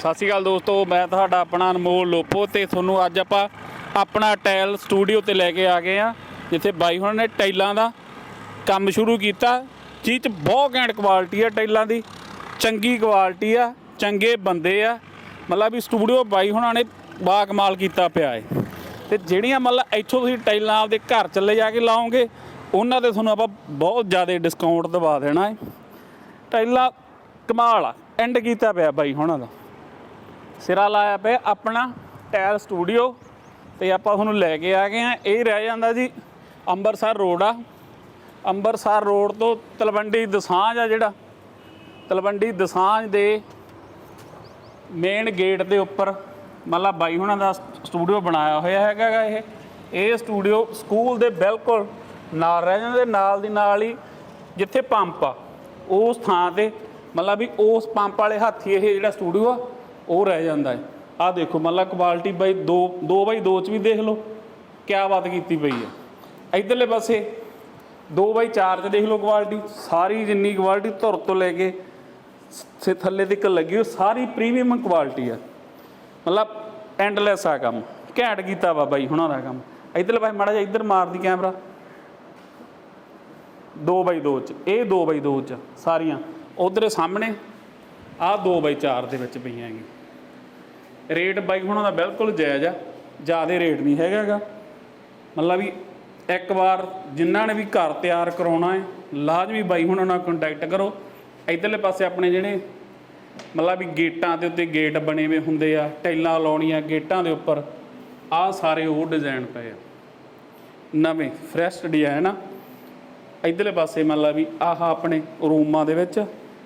ਸਤਿ ਸ਼੍ਰੀ ਅਕਾਲ ਦੋਸਤੋ, ਮੈਂ ਤੁਹਾਡਾ ਆਪਣਾ ਅਨਮੋਲ ਲੋਪੋ ਤੇ ਤੁਹਾਨੂੰ ਅੱਜ ਆਪਾਂ ਆਪਣਾ ਟਾਇਲ ਸਟੂਡੀਓ ਤੇ ਲੈ ਕੇ ਆ ਗਏ ਆ ਜਿੱਥੇ ਬਾਈ ਹੁਣ ਨੇ ਟਾਈਲਾਂ ਦਾ ਕੰਮ ਸ਼ੁਰੂ ਕੀਤਾ। ਚੀਜ਼ 'ਚ ਬਹੁਤ ਘੈਂਟ ਕੁਆਲਿਟੀ ਆ ਟਾਈਲਾਂ ਦੀ, ਚੰਗੀ ਕੁਆਲਿਟੀ ਆ, ਚੰਗੇ ਬੰਦੇ ਆ। ਮਤਲਬ ਵੀ ਸਟੂਡੀਓ ਬਾਈ ਹੁਣਾਂ ਨੇ ਬਾ ਕਮਾਲ ਕੀਤਾ ਪਿਆ ਏ। ਤੇ ਜਿਹੜੀਆਂ ਮਤਲਬ ਇੱਥੋਂ ਤੁਸੀਂ ਟਾਈਲਾਂ ਆਪਦੇ ਘਰ ਚੱਲੇ ਜਾ ਕੇ ਲਾਓਗੇ, ਉਹਨਾਂ ਤੇ ਤੁਹਾਨੂੰ ਆਪਾਂ ਬਹੁਤ ਜ਼ਿਆਦਾ ਡਿਸਕਾਊਂਟ ਦਵਾ ਦੇਣਾ ਏ। ਟਾਈਲਾਂ ਕਮਾਲ ਆ ਐਂਡ ਕੀਤਾ ਪਿਆ ਬਾਈ ਹੁਣਾਂ ਦਾ। ਸਿਰਾ ਲਾਇਆ ਪਿਆ ਆਪਣਾ ਟਾਇਰ ਸਟੂਡੀਓ ਤੇ ਆਪਾਂ ਤੁਹਾਨੂੰ ਲੈ ਕੇ ਆ ਗਏ ਆ। ਇਹ ਰਹਿ ਜਾਂਦਾ ਜੀ ਅੰਬਰਸਰ ਰੋਡ ਆ। ਅੰਬਰਸਰ ਰੋਡ ਤੋਂ ਤਲਵੰਡੀ ਦਸਾਂਝ ਆ ਜਿਹੜਾ। ਤਲਵੰਡੀ ਦਸਾਂਝ ਦੇ ਮੇਨ ਗੇਟ ਦੇ ਉੱਪਰ ਮਤਲਬ ਬਾਈ ਹੁਣਾਂ ਦਾ ਸਟੂਡੀਓ ਬਣਾਇਆ ਹੋਇਆ ਹੈਗਾ ਗਾ ਇਹ। ਇਹ ਸਟੂਡੀਓ ਸਕੂਲ ਦੇ ਬਿਲਕੁਲ ਨਾਲ ਰਹਿ ਜਾਂਦੇ, ਨਾਲ ਦੀ ਨਾਲ ਹੀ ਜਿੱਥੇ ਪੰਪ ਆ, ਉਸ ਥਾਂ ਤੇ ਮਤਲਬ ਵੀ ਉਸ ਪੰਪ ਵਾਲੇ ਹੱਥੀ ਇਹ ਜਿਹੜਾ ਸਟੂਡੀਓ ਆ ਉਹ ਰਹਿ ਜਾਂਦਾ ਹੈ। ਆਹ ਦੇਖੋ ਮੰਨ ਲਾ ਕੁਆਲਿਟੀ ਬਾਈ 2 2 ਬਾਈ 2 ਚ ਵੀ ਦੇਖ ਲਓ, ਕਿਆ ਬਾਤ ਕੀਤੀ ਪਈ ਹੈ। ਇਧਰਲੇ ਪਾਸੇ 2 ਬਾਈ 4 ਚ ਦੇਖ ਲਓ ਕੁਆਲਿਟੀ ਸਾਰੀ ਜਿੰਨੀ ਕੁਆਲਿਟੀ ਧੁਰ ਤੋਂ ਲੈ ਕੇ ਸੇ, ਥੱਲੇ ਤੱਕ ਲੱਗੀ, ਉਹ ਸਾਰੀ ਪ੍ਰੀਮੀਅਮ ਕੁਆਲਿਟੀ ਆ ਮਤਲਬ ਐਂਡਲੈਸ ਆ ਕੰਮ, ਘੈਂਟ ਕੀਤਾ ਵਾ ਬਾਈ ਹੁਣਾਂ ਦਾ ਕੰਮ। ਇਧਰਲੇ ਪਾਸੇ ਮਾੜਾ ਜਿਹਾ ਇੱਧਰ ਮਾਰਦੀ ਕੈਮਰਾ। 2 ਬਾਈ 2 ਚ, ਇਹ 2 ਬਾਈ 2 ਚ ਸਾਰੀਆਂ। ਉਧਰ ਸਾਹਮਣੇ, ਆਹ 2 ਬਾਈ 4 ਦੇ ਵਿੱਚ ਪਈਆਂ ਹੈਗੀ ਰੇਟ ਬਾਈ ਹੁਣਾਂ ਦਾ ਬਿਲਕੁਲ ਜਾਇਜ਼ ਆ, ਜ਼ਿਆਦਾ ਰੇਟ ਨਹੀਂ ਹੈਗਾਗਾ ਮਤਲਬ ਵੀ ਇੱਕ ਵਾਰ ਜਿਨ੍ਹਾਂ ਨੇ ਵੀ ਘਰ ਤਿਆਰ ਕਰਾਉਣਾ ਹੈ, ਲਾਜ਼ਮੀ ਬਾਈ ਹੁਣਾਂ ਨਾਲ ਕੰਟੈਕਟ ਕਰੋ। ਇਧਰਲੇ ਪਾਸੇ ਆਪਣੇ ਜਿਹੜੇ ਮਤਲਬ ਵੀ ਗੇਟਾਂ ਦੇ ਉੱਤੇ ਗੇਟ ਬਣੇ ਹੋਏ ਹੁੰਦੇ ਆ ਟੈਲਾਂ ਲਾਉਣੀਆਂ ਗੇਟਾਂ ਦੇ ਉੱਪਰ, ਆਹ ਸਾਰੇ ਉਹ ਡਿਜ਼ਾਈਨ ਪਏ ਆ। ਨਵੇਂ ਫਰੈਸ਼ ਡਿਜ਼ਾਈਨ ਆ। ਇਧਰਲੇ ਪਾਸੇ ਮਤਲਬ ਵੀ ਆਹ ਆਪਣੇ ਰੂਮਾਂ ਦੇ ਵਿੱਚ,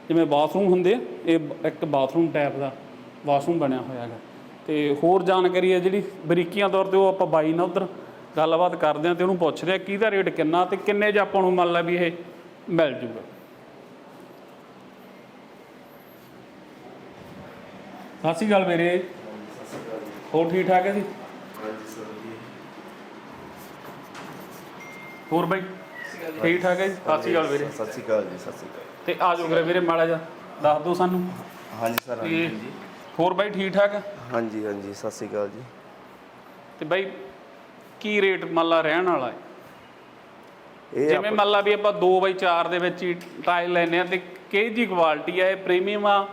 ਜਿਵੇਂ ਬਾਥਰੂਮ ਹੁੰਦੇ ਆ, ਇਹ ਇੱਕ ਬਾਥਰੂਮ ਟਾਈਪ ਦਾ, ਵਾਸ਼ਰੂਮ ਬਣਿਆ ਹੋਇਆ ਹੈਗਾ। ਤੇ ਹੋਰ ਜਾਣਕਾਰੀ ਹੈ ਜਿਹੜੀ ਬਰੀਕੀਆਂ ਤੌਰ ਤੇ ਉਹ ਆਪਾਂ ਬਾਈ ਨਾਲ ਉਧਰ ਗੱਲਬਾਤ ਕਰਦੇ ਆ ਤੇ ਉਹਨੂੰ ਪੁੱਛਦੇ ਆ ਕਿਹਦਾ ਰੇਟ ਕਿੰਨਾ ਤੇ ਕਿੰਨੇ ਚ ਆਪਾਂ ਨੂੰ ਮੰਨ ਲਾ ਵੀ ਇਹ ਮਿਲ ਜੂਗਾ। ਸਤਿ ਸ਼੍ਰੀ ਅਕਾਲ ਵੀਰੇ। ਹੋਰ ਠੀਕ ਠਾਕ ਹੈ ਜੀ? ਹੋਰ ਬਾਈ? ਠੀਕ ਠਾਕ ਹੈ ਜੀ? ਸਤਿ ਸ਼੍ਰੀ ਅਕਾਲ ਵੀਰੇ। ਸਤਿ ਸ਼੍ਰੀ ਅਕਾਲ ਜੀ ਸਤਿ ਸ਼੍ਰੀ ਅਕਾਲ। ਤੇ ਆ ਜਾਓ ਵੀਰੇ ਮਾੜਾ ਜਿਹਾ ਦੱਸ ਦਿਓ ਸਾਨੂੰ। ਹਾਂਜੀ ਸਰ ਹਾਂਜੀ ਹੋਰ ਬਾਈ ਠੀਕ ਠਾਕ? ਹਾਂਜੀ ਹਾਂਜੀ ਸਤਿ ਸ਼੍ਰੀ ਅਕਾਲ ਜੀ। ਤੇ ਬਾਈ ਕੀ ਰੇਟ ਮੱਲਾ ਰਹਿਣ ਵਾਲਾ ਹੈ? ਇਹ ਜਿਵੇਂ ਮੰਨ ਲਾ ਵੀ ਆਪਾਂ 2 ਬਾਈ 4 ਦੇ ਵਿੱਚ ਹੀ ਟਾਇਲ ਲੈਨੇ ਆ ਤੇ ਕਿਹੜੀ ਜੀ ਕੁਆਲਿਟੀ ਆ? ਇਹ ਪ੍ਰੀਮੀਅਮ ਆ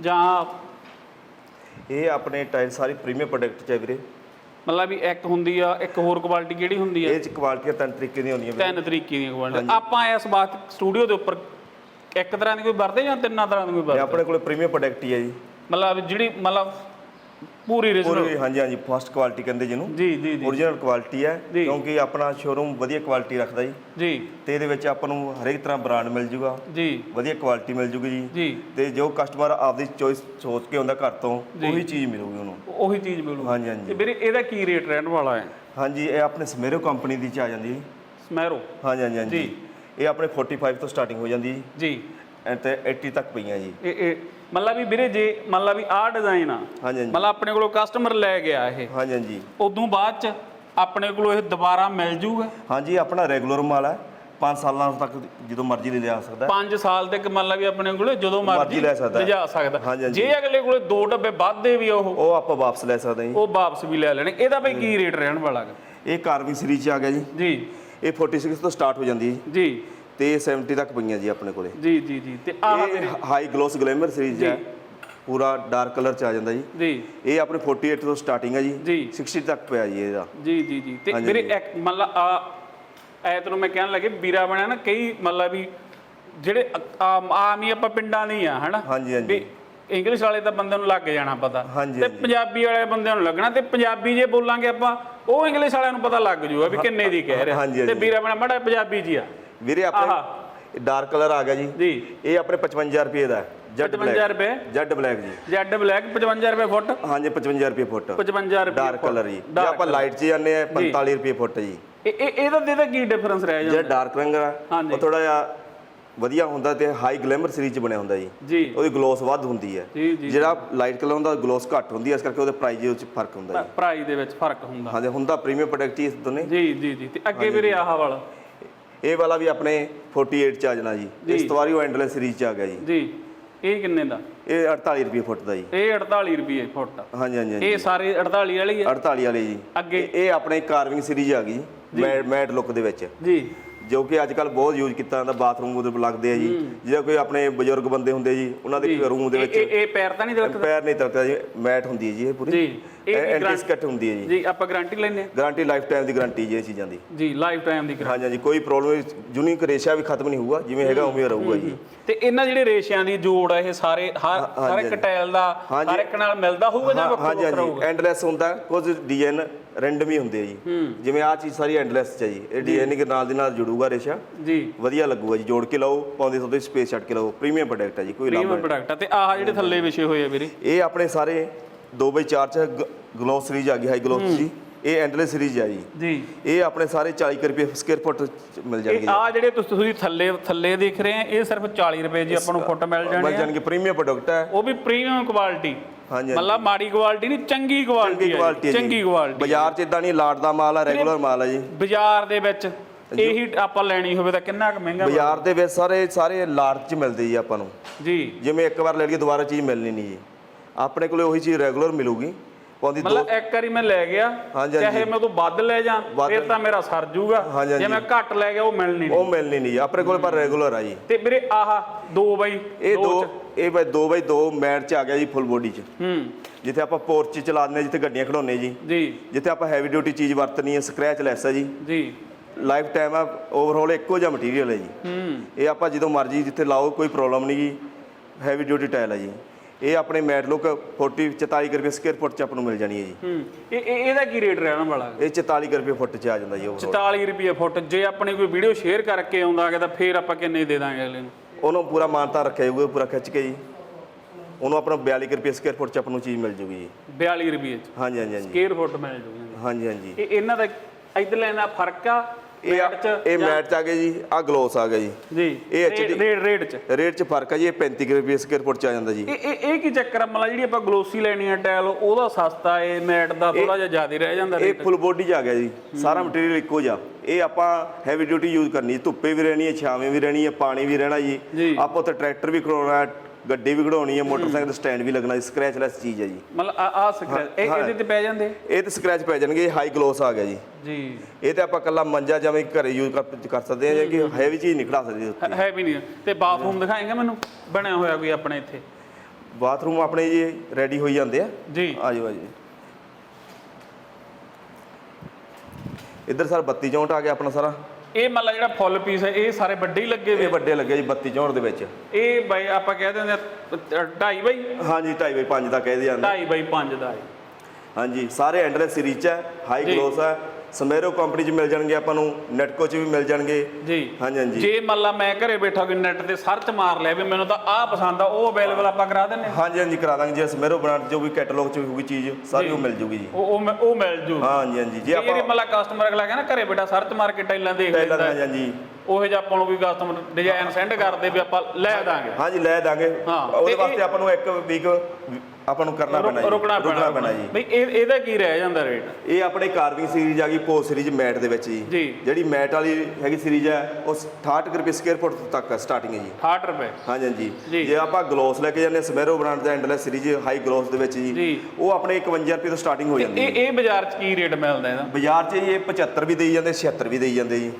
ਜਾਂ ਇਹ ਆਪਣੇ ਟਾਈਲ ਸਾਰੀ ਪ੍ਰੀਮੀਅਮ ਪ੍ਰੋਡਕਟ ਚ ਹੈ ਵੀਰੇ। ਮਤਲਬ ਵੀ ਇੱਕ ਹੁੰਦੀ ਆ ਇੱਕ ਹੋਰ ਕੁਆਲਿਟੀ ਕਿਹੜੀ ਹੁੰਦੀ ਆ? ਇਹ ਚ ਕੁਆਲਿਟੀਆਂ ਤਿੰਨ ਤਰੀਕੇ ਦੀਆਂ ਹੁੰਦੀਆਂ ਵੀਰੇ। ਤਿੰਨ ਤਰੀਕੇ ਦੀਆਂ ਕੁਆਲਿਟੀ। ਆਪਾਂ ਇਸ ਵਕਤ ਸਟੂਡੀਓ ਦੇ ਉੱਪਰ ਇੱਕ ਤਰ੍ਹਾਂ ਦੀ ਕੋਈ ਵਰਦੇ ਜਾਂ ਤਿੰਨਾਂ ਤਰ੍ਹਾਂ ਦੀ ਕੋਈ ਇਹ ਵਰਦੇ ਆਪਣੇ ਕੋਲ ਪ੍ਰੀਮੀਅਮ ਪ੍ਰੋਡਕਟ ਹੀ ਹੈ ਜੀ। ਮਤਲਬ ਜਿਹੜੀ ਮਤਲਬ ਪੂਰੀ ਰੀਜਨਲ ਪੂਰੀ ਹਾਂਜੀ ਹਾਂਜੀ ਫਸਟ ਕੁਆਲਿਟੀ ਕਹਿੰਦੇ ਜਿਹਨੂੰ। ਜੀ ਜੀ ਜੀ। ਓਰੀਜਨਲ ਕੁਆਲਿਟੀ ਹੈ ਜੀ। ਕਿਉਂਕਿ ਆਪਣਾ ਸ਼ੋਰੂਮ ਵਧੀਆ ਕੁਆਲਿਟੀ ਰੱਖਦਾ ਜੀ। ਜੀ। ਤੇ ਇਹਦੇ ਵਿੱਚ ਆਪਾਂ ਨੂੰ ਹਰੇਕ ਤਰ੍ਹਾਂ ਬ੍ਰਾਂਡ ਮਿਲ ਜੂਗਾ। ਜੀ। ਵਧੀਆ ਕੁਆਲਿਟੀ ਮਿਲ ਜੂਗੀ ਜੀ। ਜੀ। ਤੇ ਜੋ ਕਸਟਮਰ ਆਪਦੀ ਚੋਇਸ ਸੋਚ ਕੇ ਆਉਂਦਾ ਘਰ ਤੋਂ। ਉਹੀ ਚੀਜ਼ ਮਿਲੂਗੀ ਉਹਨੂੰ। ਉਹੀ ਚੀਜ਼ ਮਿਲੂ ਹਾਂਜੀ ਤੇ ਹਾਂਜੀ ਵੀਰੇ ਇਹਦਾ ਕੀ ਰੇਟ ਰਹਿਣ ਵਾਲਾ ਹੈ? ਹਾਂਜੀ ਇਹ ਆਪਣੇ ਸਮੇਰੋ ਕੰਪਨੀ ਦੀ ਚ ਆ ਜਾਂਦੀ ਹੈ ਸਮੈਰੋ ਹਾਂਜੀ ਹਾਂਜੀ ਹਾਂਜੀ। ਜੀ। ਇਹ ਆਪਣੇ 45 ਤੋਂ ਸਟਾਰਟਿੰਗ ਹੋ ਜਾਂਦੀ ਹੈ ਜੀ। ਤੇ 80 ਤੱਕ ਪਈਆਂ ਜੀ। ਇਹ ਇਹ ਮਤਲਬ ਵੀ ਵੀਰੇ ਜੇ ਮਤਲਬ ਵੀ ਆਹ ਡਿਜ਼ਾਈਨ ਆ ਹਾਂਜੀ ਹਾਂਜੀ। ਮਤਲਬ ਆਪਣੇ ਕੋਲੋਂ ਕਸਟਮਰ ਲੈ ਗਿਆ ਇਹ। ਹਾਂਜੀ ਹਾਂਜੀ। ਉਦੋਂ ਬਾਅਦ ਚ ਆਪਣੇ ਕੋਲੋਂ ਇਹ ਦੁਬਾਰਾ ਮਿਲ ਜੂਗਾ? ਹਾਂਜੀ ਆਪਣਾ ਰੈਗੂਲਰ ਮਾਲ ਹੈ 5 ਸਾਲਾਂ ਤੱਕ ਜਦੋਂ ਮਰਜ਼ੀ ਲੈ ਲਿਆ ਸਕਦਾ। ਹੈ। 5 ਸਾਲ ਤੱਕ ਮਤਲਬ ਵੀ ਆਪਣੇ ਕੋਲੇ ਜਦੋਂ ਮਰਜ਼ੀ ਲੈ ਸਕਦਾ। ਲਿਜਾ ਸਕਦਾ। ਜੇ ਅਗਲੇ ਕੋਲੇ ਦੋ ਡੱਬੇ ਵੱਧਦੇ ਵੀ ਉਹ ਉਹ ਆਪਾਂ ਵਾਪਸ ਲੈ ਸਕਦੇ ਹਾਂ ਜੀ। ਉਹ ਵਾਪਸ ਵੀ ਲੈ ਲੈਣੇ। ਇਹਦਾ ਬਈ ਕੀ ਰੇਟ ਰਹਿਣ ਵਾਲਾ? ਇਹ ਕਾਰਵਿੰਗ ਸੀਰੀਜ਼ ਚ ਆ ਗਿਆ ਜੀ। ਜੀ। ਇਹ 46 ਤੋਂ ਸਟਾਰਟ ਹੋ ਜਾਂਦੀ ਹੈ ਜੀ। ਤੇ ਇਹ 70 ਤੱਕ ਪਈਆਂ ਜੀ ਆਪਣੇ ਕੋਲੇ। ਜੀ ਜੀ ਜੀ। ਤੇ ਆਹ ਇਹ ਹਾਈ ਗਲੋਸ ਗਲੈਮਰ ਸੀਰੀਜ਼ ਹੈ। ਪੂਰਾ ਡਾਰਕ ਕਲਰ ਚ ਆ ਜਾਂਦਾ ਜੀ। ਜੀ। ਇਹ ਆਪਣੇ 48 ਤੋਂ ਸਟਾਰਟਿੰਗ ਹੈ ਜੀ। ਜੀ। 60 ਤੱਕ ਪਿਆ ਜੀ ਇਹਦਾ। ਜੀ ਜੀ ਜੀ। ਤੇ ਹਾਂਜੀ, ਹਾਂਜੀ। ਇੱਕ ਮਤਲਬ ਆ ਐ ਤੈਨੂੰ ਮੈਂ ਕਹਿਣ ਲੱਗੇ ਵੀਰਾ ਬਣਿਆ ਨਾ ਕਈ ਮਤਲਬ ਵੀ ਜਿਹੜੇ ਆਮ ਆਮ ਹੀ ਆਪਾਂ ਪਿੰਡਾਂ ਦੇ ਹੀ ਆ ਹਨਾ? ਹਾਂਜੀ, ਹਾਂਜੀ। ਵੀ ਇੰਗਲਿਸ਼ ਵਾਲੇ ਤਾਂ ਬੰਦੇ ਨੂੰ ਲੱਗ ਜਾਣਾ ਪਤਾ। ਹਾਂਜੀ, ਤੇ ਹਾਂਜੀ। ਪੰਜਾਬੀ ਵਾਲੇ ਬੰਦੇ ਨੂੰ ਲੱਗਣਾ। ਤੇ ਪੰਜਾਬੀ ਜੇ ਬੋਲਾਂਗੇ ਆਪਾਂ ਉਹ ਇੰਗਲਿਸ਼ ਵਾਲਿਆਂ ਨੂੰ ਪਤਾ ਲੱਗ ਜੂਗਾ ਵੀ ਕਿੰਨੇ ਦੀ ਕਹਿ ਰਿਹਾ। ਹਾਂਜੀ, ਤੇ ਹਾਂਜੀ। ਵੀਰਾ ਬਣਿਆ ਮੜਾ ਪੰਜਾਬੀ ਜੀ ਆ ਵੀਰੇ ਆਪਣੇ ਡਾਰਕ ਕਲਰ ਆ ਗਿਆ ਜੀ। ਜੀ। ਇਹ ਆਪਣੇ 55 ਰੁਪਏ ਦਾ ਜੈਡ 55 ਰੁਪਏ? ਜੈਡ ਬਲੈਕ ਜੀ। ਜੈਡ ਬਲੈਕ 55 ਰੁਪਏ ਫੁੱਟ? ਹਾਂਜੀ 55 ਰੁਪਏ ਫੁੱਟ। 55 ਰੁਪਏ ਡਾਰਕ। ਕਲਰ ਜੀ। ਜੇ ਆਪਾਂ। ਲਾਈਟ 'ਚ ਜਾਂਦੇ ਆ 45 ਰੁਪਏ ਫੁੱਟ ਜੀ। ਇਹ ਇਹ- ਇਹਦਾ ਦੇ ਕੀ ਡਿਫਰੈਂਸ ਰਹਿ ਜਿਹੜਾ ਜਾਂਦਾ ਡਾਰਕ ਰੰਗ ਆ। ਉਹ ਥੋੜਾ ਜਿਹਾ ਵਧੀਆ ਹੁੰਦਾ ਤੇ ਹਾਈ ਗਲੈਮਰ ਸੀਰੀਜ਼ 'ਚ ਬਣਿਆ ਹੁੰਦਾ ਜੀ। ਜੀ। ਉਹਦੀ ਗਲੋਸ ਵੱਧ ਹੁੰਦੀ ਹੈ। ਜਿਹੜਾ ਲਾਈਟ ਕਲਰ ਹੁੰਦਾ ਗਲੋਸ ਘੱਟ ਹੁੰਦੀ ਹੈ ਇਸ ਕਰਕੇ ਉਹਦੇ ਪ੍ਰਾਈਸ ਵਿੱਚ ਫ਼ਰਕ ਹੁੰਦਾ ਜੀ। ਪ੍ਰਾਈਸ ਦੇ ਵਿੱਚ ਫ਼ਰਕ ਹੁੰਦਾ। ਹਾਂਜੀ ਹੁੰਦਾ ਪ੍ਰੀਮੀਅਮ ਪ੍ਰੋਡਕਟ ਹੀ ਇਸ ਦੋਨੇ। ਜੀ ਜੀ ਜੀ। ਤੇ ਅੱਗੇ ਵੀਰੇ ਆਹ ਵਾਲਾ। ਇਹ ਵਾਲਾ ਵੀ ਆਪਣੇ 48 ਚ ਆ ਜਾਣਾ ਜੀ। ਇਸ ਤੋਂ ਉਹ ਐਂਡਲੈਸ ਸੀਰੀਜ਼ ਚ ਆ ਗਿਆ ਜੀ। ਜੀ। ਇਹ ਕਿੰਨੇ ਦਾ? ਇਹ 48 ਰੁਪਏ ਫੁੱਟ ਦਾ ਜੀ। ਇਹ 48 ਰੁਪਏ ਫੁੱਟ ਹਾਂਜੀ ਹਾਂਜੀ ਹਾਂਜੀ। ਇਹ ਸਾਰੇ 48 ਵਾਲੀ ਹੈ 48 ਵਾਲੇ ਜੀ। ਅੱਗੇ? ਇਹ- ਆਪਣੇ ਕਾਰਵਿੰਗ ਸੀਰੀਜ਼ ਆ ਗਈ ਮੈਟ ਲੁੱਕ ਦੇ ਵਿੱਚ। ਜੀ। ਜੋ ਕਿ ਅੱਜ ਕੱਲ ਬਹੁਤ ਯੂਜ਼ ਕੀਤਾ ਜਾਂਦਾ ਬਾਥਰੂਮ ਉਹਦੇ ਲੱਗਦੇ ਆ ਜੀ। ਜਿਹੜਾ ਕੋਈ ਆਪਣੇ ਬਜ਼ੁਰਗ ਬੰਦੇ ਹੁੰਦੇ ਜੀ ਉਹਨਾਂ ਦੇ ਰੂਮ ਦੇ ਵਿੱਚ ਇਹ- ਪੈਰ ਤਾਂ ਨਹੀਂ ਦਿਲਕਦਾ ਪੈਰ ਨਹੀਂ ਤਲਕਦਾ ਜੀ ਮੈਟ ਹੁੰਦੀ ਹੈ ਜੀ ਇਹ ਪੂਰੀ। ਜੀ। ਇਹ ਐਂਟੀ ਗਰੰਟੀ ਸਕਟ ਹੁੰਦੀ ਹੈ ਜੀ। ਜੀ ਆਪਾਂ ਗਾਰੰਟੀ ਲੈਨੇ ਆ ਗਾਰੰਟੀ ਲਾਈਫ ਟਾਈਮ ਦੀ ਗਾਰੰਟੀ ਜੀ ਇਹ ਚੀਜ਼ਾਂ ਦੀ। ਜੀ ਲਾਈਫ ਟਾਈਮ ਦੀ guarantee। ਹਾਂਜੀ ਹਾਂਜੀ ਕੋਈ ਪ੍ਰੋਬਲਮ ਯੂਨੀਕ ਰੇਸ਼ਾ ਵੀ ਖਤਮ ਨਹੀਂ ਹੋਊਗਾ ਜਿਵੇਂ ਹੈਗਾ ਉਵੇਂ ਰਹੂਗਾ ਜੀ। ਤੇ ਇਹਨਾਂ ਜਿਹੜੇ ਰੇਸ਼ਿਆਂ ਦੀ ਜੋੜ ਆ ਇਹ ਸਾਰੇ ਹਰ ਹਰ ਇੱਕ ਟਾਇਲ ਦਾ ਹਾਂਜੀ। ਹਰ ਇੱਕ ਨਾਲ ਮਿਲਦਾ ਹੋਊਗਾ ਜਾਂ ਵੱਖਰਾ ਹਾਂਜੀ ਵੱਖਰਾ ਹਾਂਜੀ। ਹੋਊਗਾ? ਐਂਡਲੈਸ ਹੁੰਦਾ ਕੁਝ ਡਿਜ਼ਾਈਨ ਰੈਂਡਮ ਹੀ ਹੁੰਦੇ ਆ ਜੀ। ਜਿਵੇਂ ਆਹ ਚੀਜ਼ ਸਾਰੀ ਐਂਡਲੈਸ ਚ ਹੈ ਜੀ। ਇਹ ਡਿਜ਼ਾਈਨ ਦੇ ਨਾਲ ਦੀ ਨਾਲ ਜੁੜੂਗਾ ਰੇਸ਼ਾ। ਜੀ। ਵਧੀਆ ਲੱਗੂਗਾ ਜੀ ਜੋੜ ਕੇ ਲਾਓ ਪਾਉਂਦੇ ਸੋਦੇ ਸਪੇਸ ਛੱਡ ਕੇ ਲਾਓ। ਪ੍ਰੀਮੀਅਮ ਪ੍ਰੋਡਕਟ ਹੈ ਜੀ ਕੋਈ ਲਾਭ ਪ੍ਰੀਮੀਅਮ ਪ੍ਰੋਡਕਟ ਆ। ਤੇ ਆਹ ਜਿਹੜੇ ਥੱਲੇ ਵਿਛੇ ਹੋਏ ਆ ਵੀਰੇ? ਇਹ ਆਪਣੇ ਸਾਰੇ 2x4 ਚ ਗਲੋ ਸੀਰੀਜ਼ ਆ ਗਈ ਹਾਈ ਗਲੋ ਜੀ। ਇਹ ਐਂਡਲੈਸ ਸੀਰੀਜ਼ ਆ ਜੀ। ਜੀ। ਇਹ ਆਪਣੇ ਸਾਰੇ 40 ਕੁ ਰੁਪਏ ਸਕੁਅਰ ਫੁੱਟ ਮਿਲ ਜਾਣਗੇ ਆ ਜਿਹੜੇ ਤੁਸੀਂ ਥੱਲੇ ਥੱਲੇ ਦੇਖ ਰਹੇ ਆ ਇਹ ਸਿਰਫ 40 ਰੁਪਏ ਜੀ ਆਪਾਂ ਨੂੰ ਫੁੱਟ ਮਿਲ ਮਿਲ ਜਾਣੇ ਆ। ਜਾਣਗੇ ਪ੍ਰੀਮੀਅਮ ਪ੍ਰੋਡਕਟ ਹੈ। ਉਹ ਵੀ ਪ੍ਰੀਮੀਅਮ ਕੁਆਲਿਟੀ ਹਾਂਜੀ ਮਤਲਬ ਮਾੜੀ ਕੁਆਲਿਟੀ ਨਹੀਂ ਚੰਗੀ ਕੁਆਲਿਟੀ ਚੰਗੀ ਕੁਆਲਿਟੀ ਹੈ ਜੀ। ਚੰਗੀ ਕੁਆਲਿਟੀ ਬਾਜ਼ਾਰ 'ਚ ਇਦਾਂ ਨਹੀਂ ਲਾਟ ਦਾ ਮਾਲ ਆ ਰੈਗੂਲਰ ਮਾਲ ਆ ਜੀ। ਬਾਜ਼ਾਰ ਦੇ ਵਿੱਚ ਇਹੀ ਆਪਾਂ ਲੈਣੀ ਹੋਵੇ ਤਾਂ ਕਿੰਨਾ ਕੁ ਮਹਿੰਗਾ ਬਾਜ਼ਾਰ ਦੇ ਵਿੱਚ ਸਾਰੇ ਸਾਰੇ ਲਾਟ 'ਚ ਮਿਲਦੇ ਜੀ ਆਪਾਂ ਨੂੰ। ਜੀ। ਜਿਵੇਂ ਇੱਕ ਵਾਰ ਲੈ ਲਈਏ ਦੁਬਾਰਾ ਚੀਜ਼ ਮਿਲਣੀ ਨਹੀਂ ਜੀ। ਆਪਣੇ ਕੋਲੇ ਉਹੀ ਚੀਜ਼ ਰੈਗੂਲਰ ਮਿਲੂਗੀ। ਪਾਉਂਦੀ ਦੋ ਮਤਲਬ ਇੱਕ ਵਾਰੀ ਮੈਂ ਲੈ ਗਿਆ ਹਾਂਜੀ, ਚਾਹੇ ਮੈਂ ਤੋਂ ਵੱਧ ਲੈ ਜਾ ਵੱਧ- ਫਿਰ ਤਾਂ ਮੇਰਾ ਸਰ ਜੂਗਾ। ਹਾਂਜੀ, ਹਾਂਜੀ। ਜੇ ਮੈਂ ਘੱਟ ਲੈ ਗਿਆ ਉਹ ਮਿਲਣੀ ਨਹੀਂ। ਉਹ ਮਿਲਣੀ ਨਹੀਂ ਜੀ। ਆਪਣੇ ਕੋਲ ਪਰ ਰੈਗੂਲਰ ਆ ਜੀ। ਤੇ ਵੀਰੇ ਆਹ 2 ਬਾਈ ਇਹ ਦੋ ਇਹ ਬਾਈ 2 ਬਾਈ 2 ਮੈਟ 'ਚ ਆ ਗਿਆ ਜੀ ਫੁੱਲ ਬੋਡੀ 'ਚ। ਹੂੰ। ਜਿੱਥੇ ਆਪਾਂ ਪੋਰਚ 'ਚ ਚਲਾ ਦਿੰਦੇ ਹਾਂ ਜਿੱਥੇ ਗੱਡੀਆਂ ਖੜਾਉਂਦੇ ਜੀ। ਜੀ। ਜਿੱਥੇ ਆਪਾਂ ਹੈਵੀ ਡਿਊਟੀ ਚੀਜ਼ ਵਰਤਣੀ ਹੈ ਸਕ੍ਰੈਚ ਲੈਸ ਹੈ ਜੀ। ਜੀ। ਲਾਈਫ ਟਾਈਮ ਆ ਓਵਰਆਲ ਇੱਕੋ ਜਿਹਾ ਮਟੀਰੀਅਲ ਹੈ ਜੀ। ਹੂੰ। ਇਹ ਆਪਾਂ ਜਦੋਂ ਮਰਜ਼ੀ ਜਿੱਥੇ ਲਾਓ ਕੋਈ ਪ੍ਰੋਬਲਮ ਨਹੀਂ ਜੀ। ਹੈਵੀ ਡਿਊਟੀ ਟਾਇਲ ਹੈ ਜੀ। ਇਹ ਆਪਣੇ ਮੈਟ ਲੁੱਕ 40 44 ਕੁ ਰੁਪਏ ਸਕੁਅਰ ਫੁੱਟ 'ਚ ਆਪਾਂ ਨੂੰ ਮਿਲ ਜਾਣੀ ਹੈ ਜੀ। ਹੂੰ ਇਹ ਇਹ- ਇਹਦਾ ਕੀ ਰੇਟ ਰਹਿਣ ਵਾਲਾ? ਇਹ 44 ਕੁ ਰੁਪਏ ਫੁੱਟ 'ਚ ਆ ਜਾਂਦਾ ਜੀ ਉਹ 44 ਰੁਪਏ ਫੁੱਟ ਜੇ ਆਪਣੀ ਕੋਈ ਵੀਡੀਓ ਸ਼ੇਅਰ ਕਰਕੇ ਆਉਂਦਾ ਹੈਗਾ ਤਾਂ ਫੇਰ ਆਪਾਂ ਕਿੰਨੇ ਦੇ ਦਾਂਗੇ ਅਗਲੇ ਨੂੰ? ਉਹਨੂੰ ਪੂਰਾ ਮਾਨਤਾ ਰੱਖਿਆ ਜਾਊਗਾ ਪੂਰਾ ਖਿੱਚ ਕੇ ਜੀ। ਉਹਨੂੰ ਆਪਣਾ 42 ਕੁ ਰੁਪਏ ਸਕੁਅਰ ਫੁੱਟ 'ਚ ਆਪਾਂ ਨੂੰ ਚੀਜ਼ ਮਿਲ ਜੂਗੀ ਜੀ। 42 ਰੁਪਏ ਚ? ਹਾਂਜੀ ਹਾਂਜੀ ਹਾਂਜੀ। ਸਕੇਅਰ ਫੁੱਟ ਮਿਲ ਜੂਗੀ। ਹਾਂਜੀ ਹਾਂਜੀ। ਇਹ ਇਹਨਾਂ ਦਾ ਇਧਰ ਲੈਣ ਦਾ ਫ਼ਰਕ ਆ ਇਹ ਚ ਇਹ ਮੈਟ 'ਚ ਆ ਗਿਆ ਜੀ ਆ ਗਲੋਸ ਆ ਗਿਆ ਜੀ। ਜੀ ਇਹ HD ਰੇਟ ਰੇਟ ਚ। ਰੇਟ 'ਚ ਫ਼ਰਕ ਹੈ ਜੀ ਇਹ 35 ਕੁ ਰੁਪਏ ਸਕੁਅਰ ਫੁੱਟ 'ਚ ਆ ਜਾਂਦਾ ਜੀ। ਇਹ ਇਹ ਇਹ ਕੀ ਚੱਕਰ ਆ? ਮਤਲਬ ਜਿਹੜੀ ਆਪਾਂ ਗਲੋਸੀ ਲੈਣੀ ਆ ਟਾਇਲ ਉਹਦਾ ਸਸਤਾ ਏ ਮੈਟ ਦਾ ਥੋੜਾ ਜਿਹਾ ਜ਼ਿਆਦਾ ਰਹਿ ਜਾਂਦਾ ਇਹ ਰੇਟ ਫੁੱਲ ਬੋਡੀ 'ਚ ਆ ਗਿਆ ਜੀ ਸਾਰਾ ਮਟੀਰੀਅਲ ਇੱਕੋ ਜਿਹਾ। ਇਹ ਆਪਾਂ ਹੈਵੀ ਡਿਊਟੀ ਯੂਜ਼ ਕਰਨੀ ਧੁੱਪੇ ਵੀ ਰਹਿਣੀ ਹੈ ਛਾਵੇਂ ਵੀ ਰਹਿਣੀ ਹੈ ਪਾਣੀ ਵੀ ਰਹਿਣਾ ਜੀ। ਜੀ। ਆਪਾਂ ਉੱਥੇ ਟਰੈਕਟਰ ਵੀ ਖੜਾਉਣਾ ਹੈ ਗੱਡੀ ਵੀ ਖੜਾਉਣੀ ਹੈ ਮੋਟਰਸਾਈਕਲ ਦਾ ਸਟੈਂਡ ਵੀ ਲੱਗਣਾ ਸਕ੍ਰੈਚਲੈਸ ਚੀਜ਼ ਹੈ ਜੀ। ਮਤਲਬ ਆ ਆ ਸਕ੍ਰੈਚ ਇਹ ਇਹਦੇ ਤੇ ਪੈ ਜਾਂਦੇ? ਇਹ ਤੇ ਸਕ੍ਰੈਚ ਪੈ ਜਾਣਗੇ ਹਾਈ ਗਲੋਸ ਆ ਗਿਆ ਜੀ। ਜੀ। ਇਹ ਤੇ ਆਪਾਂ ਕੱਲਾ ਮੰਜਾ ਜਿਵੇਂ ਘਰੇ ਯੂਜ਼ ਕਰ ਸਕਦੇ ਹਾਂ ਜਾਂ ਕਿ ਹੈਵੀ ਚੀਜ਼ ਖੜਾ ਸਕਦੇ ਉੱਤੇ ਹੈ ਵੀ ਨਹੀਂ। ਤੇ ਬਾਥਰੂਮ ਦਿਖਾਏਗਾ ਮੈਨੂੰ? ਬਣਿਆ ਹੋਇਆ ਕੋਈ ਆਪਣੇ ਇੱਥੇ? ਬਾਥਰੂਮ ਆਪਣੇ ਜੀ ਰੈਡੀ ਹੋਈ ਜਾਂਦੇ ਆ। ਜੀ। ਆਜੋ ਆਜੋ। ਇੱਧਰ ਸਰ 32 ਚੌਂਟ ਆ ਗਿਆ ਆਪਣਾ ਸਾਰਾ। ਇਹ ਮਤਲਬ ਜਿਹੜਾ ਫੁੱਲ ਪੀਸ ਹੈ ਇਹ ਸਾਰੇ ਵੱਡੇ ਹੀ ਲੱਗੇ ਇਹ ਵੇ ਵੱਡੇ ਲੱਗੇ ਜੀ 32 ਚੌਂਟ ਦੇ ਵਿੱਚ। ਇਹ ਬਾਈ ਆਪਾਂ ਕਹਿ ਦਿੰਦੇ ਆ 2.5 ਬਾਈ? ਹਾਂਜੀ 2.5 ਬਾਈ 5 ਦਾ ਕਹਿ ਜਾਂਦੇ 2.5 ਬਾਈ 5 ਦਾ ਹੈ। ਹਾਂਜੀ ਸਾਰੇ ਐਂਡਲੈਸ ਸੀਰੀਜ਼ ਹੈ ਹਾਈ। ਗਲੋਸ ਹੈ ਸਮੇਰੋ ਕੰਪਨੀ 'ਚ ਮਿਲ ਜਾਣਗੇ ਆਪਾਂ ਨੂੰ ਨੈਟਕੋ 'ਚ ਵੀ ਮਿਲ ਜਾਣਗੇ। ਜੀ। ਹਾਂਜੀ ਹਾਂਜੀ। ਜੇ ਮੰਨ ਲਾ ਮੈਂ ਘਰੇ ਬੈਠਾ ਕੋਈ ਨੈਟ ਤੇ ਸਰਚ ਮਾਰ ਲਿਆ ਵੀ ਮੈਨੂੰ ਤਾਂ ਆਹ ਪਸੰਦ ਆ ਉਹ ਅਵੇਲੇਬਲ ਆਪਾਂ ਕਰਾ ਦਿੰਨੇ। ਹਾਂਜੀ ਹਾਂਜੀ ਕਰਾ ਦਾਂਗੇ। ਜੇ ਸਮੇਰੋ ਬ੍ਰਾਂਡ ਜੋ ਵੀ ਕੈਟਲੌਗ 'ਚ ਹੋਊਗੀ ਚੀਜ਼ ਸਾਰੀ ਉਹ ਮਿਲ ਜੂਗੀ ਜੀ। ਉਹ ਉਹ ਮੈਂ- ਉਹ ਮਿਲ ਜੂ ਹਾਂਜੀ ਹਾਂਜੀ ਜੇ ਜੇ ਆਪਾਂ ਮੰਨ ਲਾ ਕਸਟਮਰ ਅਗਲਾ ਕਹਿੰਦਾ ਘਰੇ ਬੈਠਾ ਸਰਚ ਮਾਰ ਕੇ ਟਾਈਲਾਂ ਦੇਖ ਪਹਿਲਾਂ ਲੈਂਦਾ। ਹਾਂਜੀ ਹਾਂਜੀ। ਉਹ ਜਿਹਾ ਆਪਾਂ ਨੂੰ ਵੀ ਕਸਟਮਰ ਡਿਜ਼ਾਈਨ ਸੈਂਡ ਕਰਦੇ ਵੀ ਆਪਾਂ ਲੈ ਦਾਂਗੇ। ਹਾਂਜੀ ਲੈ ਦਾਂਗੇ। ਹਾਂ, ਉਹਦੇ ਤੇ ਵਾਸਤੇ ਇਹ- ਆਪਾਂ ਨੂੰ ਇੱਕ ਵੀਕ ਆਪਾਂ ਨੂੰ ਕਰਨਾ ਪੈਣਾ ਜੀ। ਰੁਕਣਾ ਪੈਣਾ। ਜੀ। ਬਈ ਇਹ ਇਹਦਾ ਕੀ ਰਹਿ ਜਾਂਦਾ ਰੇਟ ਇਹ ਆਪਣੇ ਕਾਰਵਿੰਗ ਸੀਰੀਜ਼ ਆ ਗਈ ਪੋ ਸੀਰੀਜ਼ ਮੈਟ ਦੇ ਵਿੱਚ ਜੀ। ਜਿਹੜੀ ਮੈਟ ਵਾਲੀ ਹੈਗੀ ਸੀਰੀਜ਼ ਹੈ ਉਹ 68 ਕੁ ਰੁਪਏ ਸਕੁਅਰ ਫੁੱਟ ਤੱਕ ਸਟਾਰਟਿੰਗ ਹੈ ਜੀ। 60 ਰੁਪਏ? ਹਾਂਜੀ ਹਾਂਜੀ। ਜੀ। ਜੇ ਆਪਾਂ ਗਲੋਸ ਲੈ ਕੇ ਜਾਂਦੇ ਸਮੈਰੋ ਬ੍ਰਾਂਡ ਦਾ ਐਂਡਲੈਸ ਸੀਰੀਜ਼ ਹਾਈ ਗਲੋਸ ਦੇ ਵਿੱਚ ਜੀ। ਉਹ ਆਪਣੇ 51 ਰੁਪਏ ਤੋਂ ਸਟਾਰਟਿੰਗ ਹੋ ਜਾਂਦੀ ਹੈ ਇਹ ਇਹ ਬਾਜ਼ਾਰ 'ਚ ਕੀ ਰੇਟ ਮਿਲਦਾ ਇਹਦਾ? ਬਾਜ਼ਾਰ 'ਚ ਇਹ 75 ਵੀ ਦੇਈ ਜਾਂਦੇ 76 ਵੀ ਦੇਈ ਜਾਂਦੇ ਜੀ।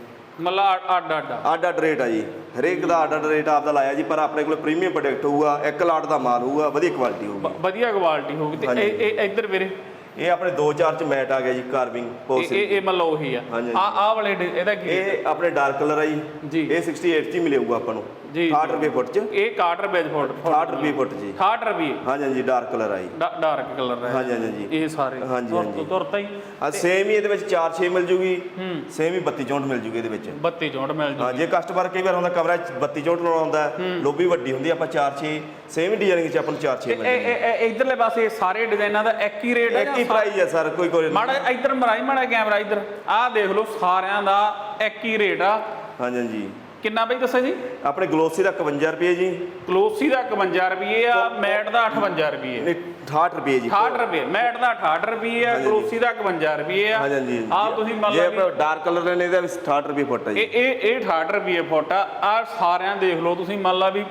ਮਤਲਬ ਅੱਡ ਅੱਡ। ਅੱਡ ਅੱਡ ਰੇਟ ਆ ਜੀ। ਹਰੇਕ ਦਾ ਅੱਡ ਅੱਡ ਰੇਟ ਆਪਦਾ ਲਾਇਆ ਜੀ ਪਰ ਆਪਣੇ ਕੋਲ ਪ੍ਰੀਮੀਅਮ ਪ੍ਰੋਡਕਟ ਹੋਊਗਾ ਇੱਕ ਲਾਟ ਦਾ ਮਾਲ ਹੋਊਗਾ ਵਧੀਆ ਕੁਆਲਿਟੀ ਹੋਊਗੀ। ਵਧੀਆ ਕੁਆਲਿਟੀ ਹੋਊਗੀ ਤੇ। ਇਹ ਇਹ ਇੱਧਰ ਵੀਰੇ। ਇਹ ਆਪਣੇ 2000 ਚ ਮੈਟ ਆ ਗਿਆ ਜੀ ਕਾਰਵਿੰਗ ਪੋ ਇਹ ਇਹ ਮਤਲਬ ਉਹੀ ਆ। ਆ ਆ ਵਾਲੇ ਇਹਦਾ ਕੀ ਇਹ ਆਪਣੇ ਡਾਰਕ ਕਲਰ ਆ ਜੀ। ਇਹ 68 ਚ ਮਿਲੇਗਾ ਆਪਾਂ ਨੂੰ। ਜੀ, 60 ਰੁਪਏ ਫੁੱਟ ਚ? ਇਹ 61 ਰੁਪਏ ਚ। ਫੁੱਟ 60 ਰੁਪਏ ਫੁੱਟ ਜੀ। 60 ਰੁਪਏ ਹਾਂਜੀ ਹਾਂਜੀ ਡਾਰਕ ਕਲਰ ਆ ਜੀ ਡਾਰਕ ਕਲਰ ਹੈ ਹਾਂਜੀ ਹਾਂਜੀ ਹਾਂਜੀ। ਇਹ ਸਾਰੇ। ਹਾਂਜੀ, ਹਾਂਜੀ। ਤੁਰਤਾ ਹੀ। ਆ ਸੇਮ ਹੀ ਇਹਦੇ ਵਿੱਚ 4 6 ਮਿਲ ਜੂਗੀ। ਹੂੰ। ਸੇਮ ਹੀ 32 ਚੌਂਟ ਮਿਲ ਜੂਗੀ ਇਹਦੇ ਵਿੱਚ। 32 ਚੌਂਟ ਮਿਲ ਜੂ ਹਾਂ ਜੇ ਕਸਟਮਰ ਕਈ ਵਾਰ ਹੁੰਦਾ ਕਮਰਾ 'ਚ 32 ਚੌਂਟ ਲਾਉਣਾ ਹੁੰਦਾ ਲੋਬੀ ਵੱਡੀ ਹੁੰਦੀ ਆਪਾਂ 4 6 ਸੇਮ ਡਿਜ਼ਾਈਨਿੰਗ 'ਚ ਆਪਾਂ ਨੂੰ 4 6 ਇਹ ਮਿਲ ਜੂਗੀ ਇਧਰਲੇ ਪਾਸੇ ਸਾਰੇ ਡਿਜ਼ਾਈਨਾਂ ਦਾ ਇੱਕ ਹੀ ਰੇਟ ਹੈ ਇੱਕ ਹੀ ਜਾਂ ਪ੍ਰਾਈਸ ਹੈ ਸਰ ਕੋਈ ਕੋਈ ਮਾੜਾ ਇਧਰ ਮਰਾਈ ਮਾੜਾ ਕੈਮਰਾ ਇਧਰ। ਆਹ ਦੇਖ ਲਓ ਸਾਰਿਆਂ ਦਾ ਇੱਕ ਹੀ ਰੇਟ ਆ। ਹਾਂਜੀ ਹਾਂਜੀ। ਕਿੰਨਾ ਬਈ ਦੱਸੋ ਜੀ? ਆਪਣੇ ਗਲੋਸੀ ਦਾ 51 ਰੁਪਏ ਜੀ। ਕਲੋਸੀ ਦਾ 51 ਰੁਪਏ ਆ ਮੈਟ ਦਾ 58 ਰੁਪਏ। ਨਹੀਂ 68 ਰੁਪਏ ਜੀ। 68 ਰੁਪਏ ਮੈਟ ਦਾ 68 ਰੁਪਏ ਆ ਕਲੋਸੀ ਦਾ 51 ਰੁਪਏ ਆ। ਹਾਂਜੀ ਹਾਂਜੀ। ਆ ਤੁਸੀਂ ਮੰਨ ਜੇ ਲਓ ਆਪਾਂ ਡਾਰਕ ਕਲਰ ਲੈਣੇ ਇਹਦਾ ਵੀ 68 ਰੁਪਏ ਫੁੱਟ ਹੈ ਜੀ। ਇਹ ਇਹ ਇਹ 68 ਰੁਪਏ ਫੁੱਟ ਆ। ਸਾਰਿਆਂ ਦੇਖ ਲਓ ਤੁਸੀਂ ਮੰਨ ਲਾ ਵੀ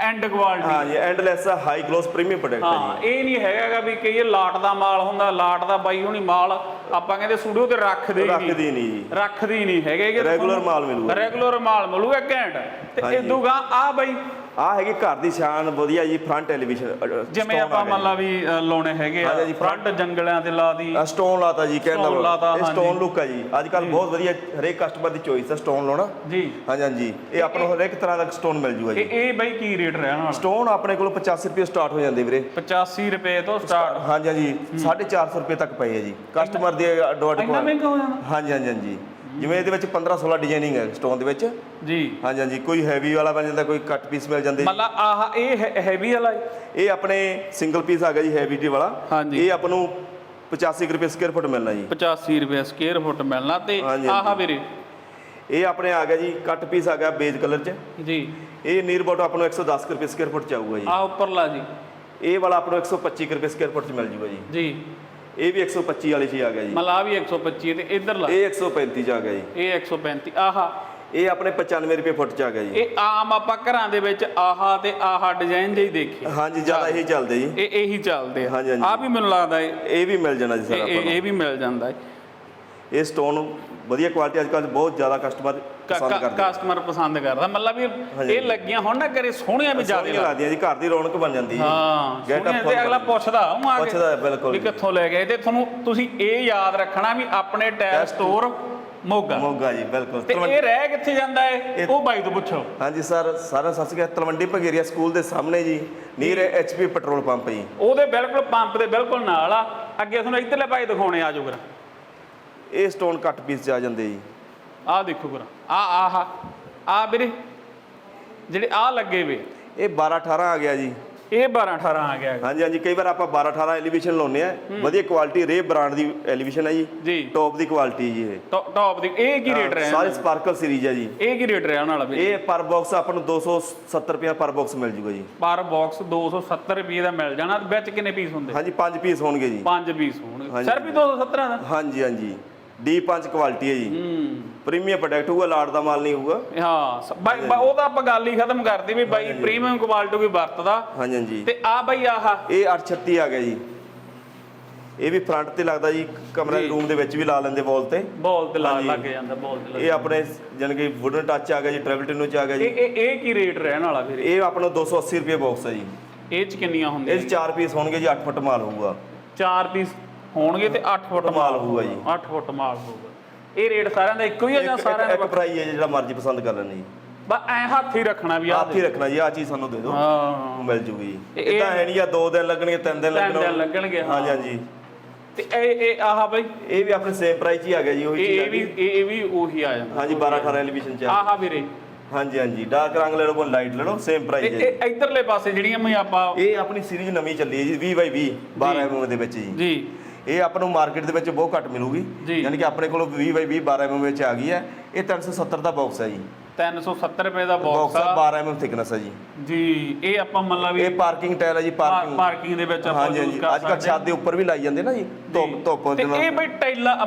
ਐਂਡ ਕੁਆਲਿਟੀ ਹਾਂ ਜੀ endless high gloss premium product ਹੈ ਹਾਂ ਇਹ ਨਹੀਂ ਹੈਗਾਗਾ ਵੀ ਕਈ ਲਾਟ ਦਾ ਮਾਲ ਹੁੰਦਾ ਲਾਟ ਦਾ ਬਾਈ ਹੁਣੀ ਮਾਲ। ਆਪਾਂ ਕਹਿੰਦੇ ਸਟੂਡੀਓ ਤੇ ਰੱਖਦੇ ਹੀ ਨਹੀਂ ਰੱਖਦੀ ਨਹੀਂ ਜੀ ਰੱਖਦੀ ਨਹੀਂ ਹੈਗੇ Regular ਮਾਲ ਮਿਲੂਗਾ। ਰੈਗੂਲਰ ਮਾਲ ਮਿਲੂਗਾ ਘੈਂਟ ਤੇ ਹਾਂਜੀ। ਇਦੂਗਾ ਆ ਬਾਈ ਆ ਹੈਗੀ ਘਰ ਦੀ ਸ਼ਾਨ ਵਧੀਆ ਜੀ ਫਰੰਟ ਟੈਲੀਵਿਜ਼ਨ ਜਿਵੇਂ ਆਪਾਂ ਮੰਨ ਲਾ ਵੀ ਲਾਉਣੇ ਹੈਗੇ ਆ ਫਰੰਟ ਜੰਗਲਿਆਂ ਤੇ ਲਾ ਦੀ। ਸਟੋਨ ਲਾਤਾ ਜੀ ਇਹ ਹਾਂਜੀ। ਸਟੋਨ ਲੁੱਕ ਹੈ ਜੀ। ਅੱਜ ਕੱਲ ਬਹੁਤ ਵਧੀਆ ਹਰੇਕ ਕਸਟਮਰ ਦੀ ਚੋਇਸ ਹੈ ਸਟੋਨ ਲਾਉਣਾ। ਜੀ। ਹਾਂਜੀ ਹਾਂਜੀ। ਇਹ ਆਪਾਂ ਨੂੰ ਹਰੇਕ ਤਰ੍ਹਾਂ ਦਾ ਸਟੋਨ ਮਿਲ ਜੂਗਾ ਜੀ। ਇਹ ਬਾਈ ਕੀ ਰੇਟ ਰਹਿਣ ਸਟੋਨ ਆਪਣੇ ਕੋਲ 85 ਰੁਪਏ ਸਟਾਰਟ ਹੋ ਜਾਂਦੇ ਵੀਰੇ। 85 ਰੁਪਏ ਤੋਂ ਸਟਾਰਟ ਹਾਂਜੀ ਹਾਂਜੀ। 450 ਰੁਪਏ ਤੱਕ ਪਏ ਹੈ ਜੀ। ਕਸਟਮਰ ਦੇ ਅੱਡੋ ਅੱਡ ਇੰਨਾ ਮਹਿੰਗਾ ਹੋ ਜਾਂਦਾ? ਹਾਂਜੀ ਹਾਂਜੀ ਹਾਂਜੀ। ਜਿਵੇਂ ਇਹਦੇ ਵਿੱਚ 15 16 ਡਿਜ਼ਾਈਨਿੰਗ ਹੈ ਸਟੋਨ ਦੇ ਵਿੱਚ। ਜੀ। ਹਾਂਜੀ ਹਾਂਜੀ ਕੋਈ ਹੈਵੀ ਵਾਲਾ ਬਣ ਜਾਂਦਾ ਕੋਈ ਕੱਟ ਪੀਸ ਮਿਲ ਜਾਂਦੇ। ਮਤਲਬ ਆਹ ਇਹ ਹੈਵੀ ਵਾਲਾ ਹੈ? ਇਹ ਆਪਣੇ ਸਿੰਗਲ ਪੀਸ ਆ ਗਿਆ ਜੀ ਹੈਵੀ ਡੀ ਵਾਲਾ। ਹਾਂਜੀ। ਇਹ ਆਪਾਂ ਨੂੰ 85 ਕੁ ਰੁਪਏ ਸਕੁਅਰ ਫੁੱਟ ਮਿਲਣਾ ਜੀ। 85 ਰੁਪਏ ਸਕੁਅਰ ਫੁੱਟ ਮਿਲਣਾ ਤੇ ਹਾਂਜੀ, ਆਹ ਹਾਂਜੀ। ਵੀਰੇ। ਇਹ ਆਪਣੇ ਆ ਗਿਆ ਜੀ ਕੱਟ ਪੀਸ ਆ ਗਿਆ ਬੇਜ ਕਲਰ 'ਚ। ਜੀ। ਇਹ ਨੀਅਰ ਅਬਾਊਟ ਆਪਾਂ ਨੂੰ 110 ਕੁ ਰੁਪਏ ਸਕੁਅਰ ਫੁੱਟ ਚ ਆਊਗਾ ਜੀ। ਆਹ ਉੱਪਰਲਾ ਜੀ। ਇਹ ਵਾਲਾ ਆਪਾਂ ਨੂੰ 125 ਕੁ ਰੁਪਏ ਸਕੁਅਰ ਫੁੱਟ ਚ ਮਿਲ ਜੂਗਾ ਜੀ। ਜੀ। ਇਹ ਵੀ 125 ਵਾਲੇ 'ਚ ਹੀ ਆ ਗਿਆ ਜੀ। ਮਤਲਬ ਆਹ ਵੀ 125 ਤੇ ਇਧਰਲਾ ਇਹ 135 ਚ ਆ ਗਿਆ ਜੀ। ਇਹ 135 ਆਹਾ। ਇਹ ਆਪਣੇ 95 ਰੁਪਏ ਫੁੱਟ ਚ ਆ ਗਿਆ ਜੀ। ਇਹ ਆਮ ਆਪਾਂ ਘਰਾਂ ਦੇ ਵਿੱਚ ਆਹਾ ਤੇ ਆਹਾ ਡਿਜ਼ਾਈਨ ਜਿਹੀ ਦੇਖੀ ਹਾਂਜੀ ਜ਼ਿਆਦਾ ਇਹੀ ਚੱਲਦੇ ਜੀ। ਇਹ ਇਹੀ ਚੱਲਦੇ ਆ। ਹਾਂਜੀ, ਹਾਂਜੀ। ਆ ਵੀ ਮੈਨੂੰ ਲੱਗਦਾ ਇਹ ਇਹ ਵੀ ਮਿਲ ਜਾਣਾ ਜੀ ਸਰ ਇਹ- ਆਪਾਂ ਇਹ ਨੂੰ। ਇਹ ਵੀ ਮਿਲ ਜਾਂਦਾ ਹੈ ਇਹ ਸਟੋਨ ਵਧੀਆ ਕੁਆਲਿਟੀ ਅੱਜ ਕੱਲ੍ਹ ਬਹੁਤ ਜ਼ਿਆਦਾ ਕਸਟਮਰ ਪਸੰਦ ਕਰਦੇ। ਕਸਟਮਰ ਪਸੰਦ ਕਰਦਾ। ਮਤਲਬ ਵੀ। ਇਹ ਲੱਗੀਆਂ ਹੁਣ ਨਾ ਕਰੇ ਸੋਹਣੀਆਂ ਵੀ ਜ਼ਿਆਦਾ ਲੱਗਦੀਆਂ। ਜੀ ਘਰ ਦੀ ਰੌਣਕ ਬਣ ਜਾਂਦੀ ਹਾਂ। Get ਸੋਹਣੀਆਂ ਤੇ ਅਗਲਾ ਪੁੱਛਦਾ ਉਹ ਆ ਕੇ ਪੁੱਛਦਾ ਹੈ, ਬਿਲਕੁਲ ਵੀ। ਕਿੱਥੋਂ ਲੈ ਗਏ। ਤੇ ਤੁਹਾਨੂੰ ਤੁਸੀਂ ਇਹ ਯਾਦ ਰੱਖਣਾ ਵੀ ਆਪਣੇ ਟੈਲ ਸਟੋਰ ਮੋਗਾ। ਮੋਗਾ ਜੀ ਬਿਲਕੁਲ। ਤੇ ਇਹ ਰਹਿ ਕਿੱਥੇ ਜਾਂਦਾ ਹੈ ਉਹ ਬਾਈ ਤੋਂ ਪੁੱਛੋ। ਹਾਂਜੀ ਸਰ ਸਾਰਾ ਸੱਚ ਗਿਆ ਤਲਵੰਡੀ ਭਗੇਰੀਆ ਸਕੂਲ ਦੇ ਸਾਹਮਣੇ ਜੀ ਨੀਅਰ ਐਚਪੀ ਪੈਟਰੋਲ ਪੰਪ ਜੀ। ਉਹਦੇ ਬਿਲਕੁਲ ਪੰਪ ਦੇ ਬਿਲਕੁਲ ਨਾਲ ਆ। ਅੱਗੇ ਤੁਹਾਨੂੰ ਇੱਧਰਲੇ ਭਾਈ ਦਿਖਾਉਣੇ ਆ ਜਾਊਗਾ ਇਹ ਸਟੋਨ ਕੱਟ ਪੀਸ ਚ ਆ ਜਾਂਦੇ ਜੀ। ਆਹ ਦੇਖੋ ਗੁਰਾ ਆ ਆਹ ਆ ਵੀਰੇ ਜਿਹੜੇ ਆ ਲੱਗੇ ਵੇ। ਇਹ 12 18 ਆ ਗਿਆ ਜੀ। ਇਹ 12 18 ਆ ਗਿਆ। ਹਾਂਜੀ ਹਾਂਜੀ ਕਈ ਵਾਰ ਆਪਾਂ 12 18 ਐਲੀਵੇਸ਼ਨ ਲਾਉਨੇ ਆ ਵਧੀਆ ਕੁਆਲਿਟੀ ਰੇ ਬ੍ਰਾਂਡ ਦੀ ਐਲੀਵੇਸ਼ਨ ਹੈ ਜੀ। ਜੀ। ਟੌਪ ਦੀ ਕੁਆਲਿਟੀ ਜੀ ਇਹ। ਟੌਪ ਦੀ ਇਹ ਕੀ ਰੇਟ ਰਿਹਾ ਸਾਰੇ ਸਪਾਰਕਲ ਸੀਰੀਜ਼ ਹੈ ਜੀ। ਇਹ ਕੀ ਰੇਟ ਰਿਹਾ ਉਹਨਾਂ ਵਾਲਾ ਇਹ ਪਰ ਬਾਕਸ ਆਪਾਂ ਨੂੰ 270 ਰੁਪਏ ਪਰ ਬਾਕਸ ਮਿਲ ਜੂਗਾ ਜੀ। ਪਰ ਬਾਕਸ 270 ਰੁਪਏ ਦਾ ਮਿਲ ਜਾਣਾ ਵਿੱਚ ਕਿੰਨੇ ਪੀਸ ਹੁੰਦੇ? ਹਾਂਜੀ 5 ਪੀਸ ਹੋਣਗੇ ਜੀ। ਪੰਜ ਪੀਸ ਹੋਣਗੇ। ਸਿਰਫ ਹੀ 270 ਦਾ ਹਾਂਜੀ ਹਾਂਜੀ। D5 ਕੁਆਲਿਟੀ ਹੈ ਜੀ। ਪ੍ਰੀਮੀਅਮ ਪ੍ਰੋਡਕਟ ਹੋਊਗਾ ਲਾਟ ਦਾ ਮਾਲ ਨਹੀਂ ਹੋਊਗਾ। ਹਾਂ ਬਾਈ ਉਹ ਤਾਂ ਆਪਾਂ ਗੱਲ ਹੀ ਖਤਮ ਕਰਦੀ ਵੀ ਬਾਈ ਪ੍ਰੀਮੀਅਮ ਕੁਆਲਿਟੀ ਕੋਈ ਵਰਤਦਾ। ਹਾਂਜੀ ਹਾਂਜੀ। ਤੇ ਆ ਬਾਈ ਆਹ। ਇਹ 836 ਆ ਗਿਆ ਜੀ। ਇਹ ਵੀ ਫਰੰਟ ਤੇ ਲੱਗਦਾ ਜੀ ਕਮਰੇ। ਰੂਮ ਦੇ ਵਿੱਚ ਵੀ ਲਾ ਲੈਂਦੇ ਵਾਲ ਤੇ। ਬੋਲ ਤੇ ਲਾ। ਲੱਗ ਜਾਂਦਾ ਬੋਲ ਤੇ ਇਹ ਆਪਣੇ ਜਾਣੀ ਕਿ ਵੁਡਨ ਟੱਚ ਆ ਗਿਆ ਜੀ ਟ੍ਰੈਵਲ ਟਿਨੋ ਚ ਆ ਗਿਆ ਜੀ। ਇਹ ਇਹ ਕੀ ਰੇਟ ਰਹਿਣ ਵਾਲਾ ਫਿਰ? ਇਹ ਆਪਣਾ 280 ਰੁਪਏ ਬਾਕਸ ਹੈ ਜੀ। ਇਹ ਚ ਕਿੰਨੀਆਂ ਹੁੰਦੀਆਂ ਇਹ 'ਚ ਚਾਰ ਪੀਸ ਹੋਣਗੇ ਜੀ 8 ਫੁੱਟ ਮਾਲ ਹੋਊਗਾ। ਚਾਰ ਪੀਸ ਹੋਣਗੇ ਤੇ 8 ਫੁੱਟ ਮਾਲ ਹੋਊਗਾ ਜੀ। 8 ਫੁੱਟ ਮਾਲ ਹੋਊਗਾ। ਇਹ ਰੇਟ ਸਾਰਿਆਂ ਦਾ ਇੱਕੋ ਹੀ ਆ ਜਾਂ ਸਾਰਿਆਂ ਦਾ ਇੱਕ ਪ੍ਰਾਈਸ ਹੈ ਜਿਹੜਾ ਮਰਜ਼ੀ ਪਸੰਦ ਕਰ ਲੈਣੀ ਜੀ। ਬਸ ਐ ਹੱਥ ਹੀ ਰੱਖਣਾ ਵੀ ਆ ਹੱਥ ਹੀ ਰੱਖਣਾ ਜੀ ਆ ਚੀਜ਼ ਸਾਨੂੰ ਦੇ ਦਿਓ। ਹਾਂ। ਮਿਲ ਜੂਗੀ। ਜੀ ਇਹ- ਤਾਂ ਹੈ ਨਹੀਂ ਆ ਦੋ ਦਿਨ ਲੱਗਣਗੇ ਤਿੰਨ ਦਿਨ ਤਿੰਨ ਲੱਗਣਗੇ। ਦਿਨ ਲੱਗਣਗੇ, ਹਾਂ। ਹਾਂਜੀ ਹਾਂਜੀ। ਤੇ ਇਹ ਇਹ ਆਹ ਬਈ। ਇਹ ਵੀ ਆਪਣੇ ਸੇਮ ਪ੍ਰਾਈਸ ਹੀ ਆ ਗਿਆ ਜੀ ਉਹੀ ਚੀਜ਼ ਇਹ ਵੀ ਇਹ ਵੀ ਉਹੀ ਆ ਜਾਂਦਾ। ਹਾਂਜੀ 12 18 ਐਲੀਵੇਸ਼ਨ ਚ। ਆਹ ਵੀਰੇ। ਹਾਂਜੀ ਹਾਂਜੀ। ਡਾਰਕ ਰੰਗ ਲੈ ਲਓ ਲਾਈਟ ਲੈ ਲਓ ਸੇਮ ਤੇ ਪ੍ਰਾਈਸ ਹੈ ਜੀ। ਇਹ ਇਧਰਲੇ ਪਾਸੇ ਜਿਹੜੀਆਂ ਮੈਂ ਆਪਾਂ ਇਹ ਆਪਣੀ ਸੀਰੀਜ਼ ਨਵੀਂ ਚੱਲੀ ਹੈ ਜੀ 20 ਬਾਈ 20 12 ਐਮਐਮ ਦੇ ਵਿੱਚ ਜੀ। ਜੀ। ਇਹ ਆਪਾਂ ਨੂੰ ਮਾਰਕੀਟ ਦੇ ਵਿੱਚ ਬਹੁਤ ਘੱਟ ਮਿਲੂਗੀ। ਯਾਨੀ ਕਿ ਆਪਣੇ ਕੋਲ 20 ਬਾਈ 20 12 ਐਮਐਮ ਵਿੱਚ ਆ ਗਈ ਹੈ। ਇਹ 370 ਦਾ ਬਾਕਸ ਹੈ ਜੀ। 370 ਰੁਪਏ ਦਾ ਬਾਕਸ ਬਾਕਸ ਆ ਆ। 12 ਐਮਐਮ ਥਿਕਨੈਸ ਹੈ ਜੀ। ਜੀ ਇਹ ਆਪਾਂ ਮਤਲਬ ਵੀ ਇਹ ਪਾਰਕਿੰਗ ਟਾਇਲ ਹੈ ਜੀ ਪਾਰਕਿੰਗ ਪਾਰਕਿੰਗ ਦੇ ਵਿੱਚ ਆਪਾਂ ਹਾਂਜੀ ਕਰ ਅੱਜ ਕੱਲ੍ਹ ਸਕਦੇ। ਛੱਤ ਦੇ ਉੱਪਰ ਵੀ ਲਾਈ ਜਾਂਦੇ ਨਾ ਜੀ ਧੁੱਪ ਧੁੱਪ ਤੇ ਦੇ ਨਾਲ। ਇਹ ਬਈ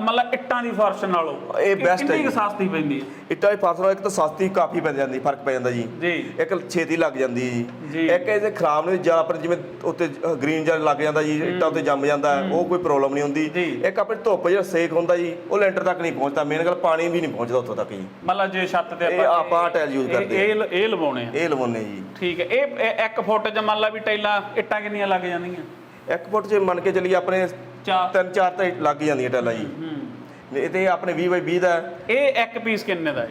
ਮਤਲਬ ਇੱਟਾਂ ਦੀ ਫਰਸ਼ ਨਾਲੋਂ। ਇਹ best ਹੈ ਕਿੰਨੀ ਕੁ ਜੀ। ਸਸਤੀ ਪੈਂਦੀ ਹੈ? ਇੱਟਾਂ ਦੀ ਫਸਲ ਇੱਕ ਤਾਂ ਸਸਤੀ ਕਾਫੀ ਪੈ ਜਾਂਦੀ ਫ਼ਰਕ ਪੈ ਜਾਂਦਾ ਜੀ। ਜੀ। ਇੱਕ ਛੇਤੀ ਲੱਗ ਜਾਂਦੀ ਜੀ। ਜੀ। ਇੱਕ ਇਹਦੇ ਖਰਾਬ ਨਹੀਂ ਜਾਂ ਆਪਣੇ ਜਿਵੇਂ ਉੱਤੇ ਗ੍ਰੀਨ ਜਿਹਾ ਲੱਗ ਜਾਂਦਾ ਜੀ ਇੱਟਾਂ ਉੱਤੇ ਜੰਮ ਜਾਂਦਾ ਹੈ, ਉਹ ਕੋਈ ਪ੍ਰੋਬਲਮ ਨਹੀਂ ਹੁੰਦੀ। ਜੀ। ਇੱਕ ਆਪਣੇ ਧੁੱਪ ਜਿਹੜਾ ਸੇਕ ਹੁੰਦਾ ਜੀ ਉਹ ਲੈਂਟਰ ਤੱਕ ਨਹੀਂ ਪਹੁੰਚਦਾ। ਮੇਨ ਗੱਲ ਪਾਣੀ ਵੀ ਨਹੀਂ ਪਹੁੰਚਦਾ ਉੱਥੋਂ ਤੱਕ ਜੀ। ਮਤਲਬ ਜੇ ਛੱਤ ਤੇ ਇਹ ਆਪਾਂ ਟਾਇਲ use ਇਹ- ਕਰਦੇ ਹਾਂ। ਇਹ ਇਹ ਲਵਾਉਣੇ ਆ। ਇਹ ਲਵਾਉਣੇ ਜੀ। ਠੀਕ ਹੈ। ਇਹ ਇਹ ਇੱਕ ਫੁੱਟ ਚ ਮੰਨ ਲਾ ਵੀ ਟੈਲਾਂ ਇੱਟਾਂ ਕਿੰਨੀਆਂ ਲੱਗ ਜਾਂਦੀਆਂ? ਇੱਕ ਫੁੱਟ 'ਚ ਮੰਨ ਕੇ ਚੱਲੀਏ ਆਪਣੇ ਚਾਰ। ਤਿੰਨ ਚਾਰ ਤਾਂ ਲੱਗ ਜਾਂਦੀਆਂ ਟਾਇਲਾਂ ਜੀ। ਹੂੰ ਇਹ ਤੇ ਆਪਣੇ 20 ਬਾਈ 20 ਦਾ। ਇਹ ਇੱਕ ਪੀਸ ਕਿੰਨੇ ਦਾ ਹੈ?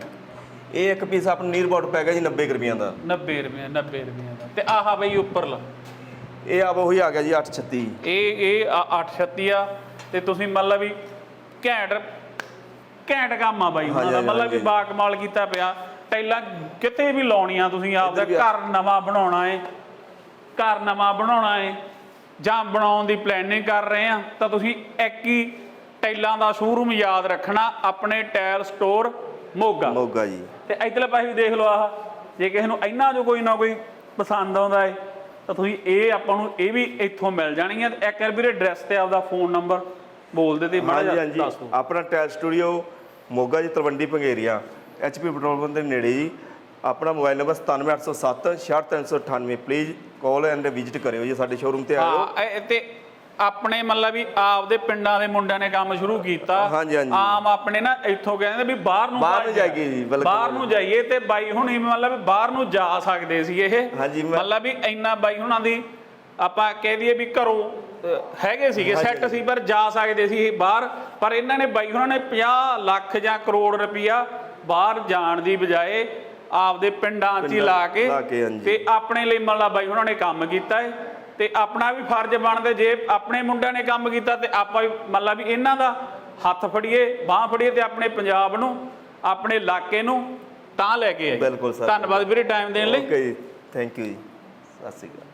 ਇਹ ਇੱਕ ਪੀਸ ਆਪਣਾ ਨੀਅਰ ਅਬਾਊਟ ਪੈ ਗਿਆ ਜੀ 90 ਕੁ ਰੁਪਈਆਂ ਦਾ। 90 ਰੁਪਏ 90 ਰੁਪਏ ਦਾ। ਤੇ ਆਹ ਬਈ ਉੱਪਰਲਾ। ਇਹ ਆਪ ਉਹੀ ਆ ਗਿਆ ਜੀ 836 ਇਹ ਇਹ 836 ਆ। ਤੇ ਤੁਸੀਂ ਮੰਨ ਲਾ ਵੀ ਘੈਂਟ ਘੈਂਟ ਕੰਮ ਆ ਬਾਈ। ਮਤਲਬ ਵੀ ਹਾਂਜੀ। ਬਾ ਕਮਾਲ ਕੀਤਾ ਪਿਆ। ਟੈਲਾਂ ਕਿਤੇ ਵੀ ਲਾਉਣੀਆਂ ਤੁਸੀਂ ਆਪਦਾ। ਘਰ ਨਵਾਂ ਬਣਾਉਣਾ ਏ ਘਰ ਨਵਾਂ ਬਣਾਉਣਾ ਏ ਜਾਂ ਬਣਾਉਣ ਦੀ ਪਲੈਨਿੰਗ ਕਰ ਰਹੇ ਆ ਤਾਂ ਤੁਸੀਂ ਇੱਕ ਹੀ ਟੈਲਾਂ ਦਾ ਸ਼ੋਰੂਮ ਯਾਦ ਰੱਖਣਾ ਆਪਣੇ ਟੈਲ ਸਟੋਰ ਮੋਗਾ। ਮੋਗਾ ਜੀ। ਤੇ ਇਧਰਲੇ ਪਾਸੇ ਵੀ ਦੇਖ ਲਓ ਆਹ ਜੇ ਕਿਸੇ ਨੂੰ ਇੰਨਾ ਜੋ ਕੋਈ ਨਾ ਕੋਈ ਪਸੰਦ ਆਉਂਦਾ ਏ ਤਾਂ ਤੁਸੀਂ ਇਹ ਆਪਾਂ ਨੂੰ ਇਹ ਵੀ ਇੱਥੋਂ ਮਿਲ ਜਾਣਗੀਆਂ ਤੇ ਇੱਕ ਵਾਰ ਵੀਰੇ ਐਡਰੈਸ ਤੇ ਆਪਦਾ ਫੋਨ ਨੰਬਰ ਬੋਲ ਦੇ ਤੇ ਮਾੜਾ ਜਿਹਾ ਹਾਂਜੀ। ਦੱਸ ਦਿਓ। ਆਪਣਾ ਟੈਲ ਸਟੂਡੀਓ ਮੋਗਾ ਜੀ Talwandi Pangeria. HP petrol pump ਦੇ ਨੇੜੇ ਜੀ। ਆਪਣਾ mobile number 97807 66398 please call and visit ਕਰਿਓ ਜੀ ਸਾਡੇ ਸ਼ੋਰੂਮ ਤੇ ਆਇਓ। ਹਾਂ ਇਹ- ਤੇ ਆਪਣੇ ਮਤਲਬ ਵੀ ਆਪਦੇ ਪਿੰਡਾਂ ਦੇ ਮੁੰਡਿਆਂ ਨੇ ਕੰਮ ਸ਼ੁਰੂ ਕੀਤਾ। ਹਾਂਜੀ, ਹਾਂਜੀ। ਆਮ ਆਪਣੇ ਨਾ ਇੱਥੋਂ ਕਹਿੰਦੇ ਵੀ ਬਾਹਰ ਨੂੰ ਬਾਹਰ ਨੂੰ ਜਾਈਏ ਜੀ, ਬਿਲਕੁਲ। ਬਾਹਰ ਨੂੰ ਜਾਈਏ ਤੇ ਬਾਈ ਹੁਣੀ ਮਤਲਬ ਵੀ ਬਾਹਰ ਨੂੰ ਜਾ ਸਕਦੇ ਸੀ ਇਹ। ਹਾਂਜੀ, ਮੈਂ- ਮਤਲਬ ਵੀ ਇੰਨਾ ਬਾਈ ਹੁਣਾਂ ਦੀ ਆਪਾਂ ਕਹਿ ਦਈਏ ਵੀ ਘਰੋਂ ਅਹ, ਹੈਗੇ ਸੀਗੇ ਸੈੱਟ ਸੀ ਪਰ ਜਾ ਸਕਦੇ ਸੀ ਇਹ ਬਾਹਰ। ਪਰ ਇਹਨਾਂ ਨੇ ਬਾਈ ਹੁਣਾਂ ਨੇ 50 ਲੱਖ ਜਾਂ ਕਰੋੜ ਰੁਪਈਆ ਬਾਹਰ ਜਾਣ ਦੀ ਬਜਾਏ ਆਪਦੇ ਪਿੰਡਾਂ 'ਚ ਹੀ ਲਾ ਕੇ। ਤੇ ਆਪਣੇ ਲਈ ਮਤਲਬ ਬਾਈ ਉਹਨਾਂ ਨੇ ਕੰਮ ਕੀਤਾ ਹੈ ਤੇ ਆਪਣਾ ਵੀ ਫਰਜ਼ ਬਣਦਾ ਜੇ ਆਪਣੇ ਮੁੰਡਿਆਂ ਨੇ ਕੰਮ ਕੀਤਾ ਤੇ ਆਪਾਂ ਵੀ ਮਤਲਬ ਵੀ ਇਹਨਾਂ ਦਾ ਹੱਥ ਫੜੀਏ ਬਾਹ ਫੜੀਏ ਤੇ ਆਪਣੇ ਪੰਜਾਬ ਨੂੰ ਆਪਣੇ ਇਲਾਕੇ ਨੂੰ ਤਾਂ ਲੈ ਕੇ ਆਈਏ। ਬਿਲਕੁਲ ਸਰ। ਧੰਨਵਾਦ ਵੀਰੇ ਟਾਈਮ ਦੇਣ ਲਈ। ਓਕੇ ਜੀ ਥੈਂਕ ਯੂ ਜੀ। ਸਤਿ ਸ਼੍ਰੀ ਅਕਾਲ।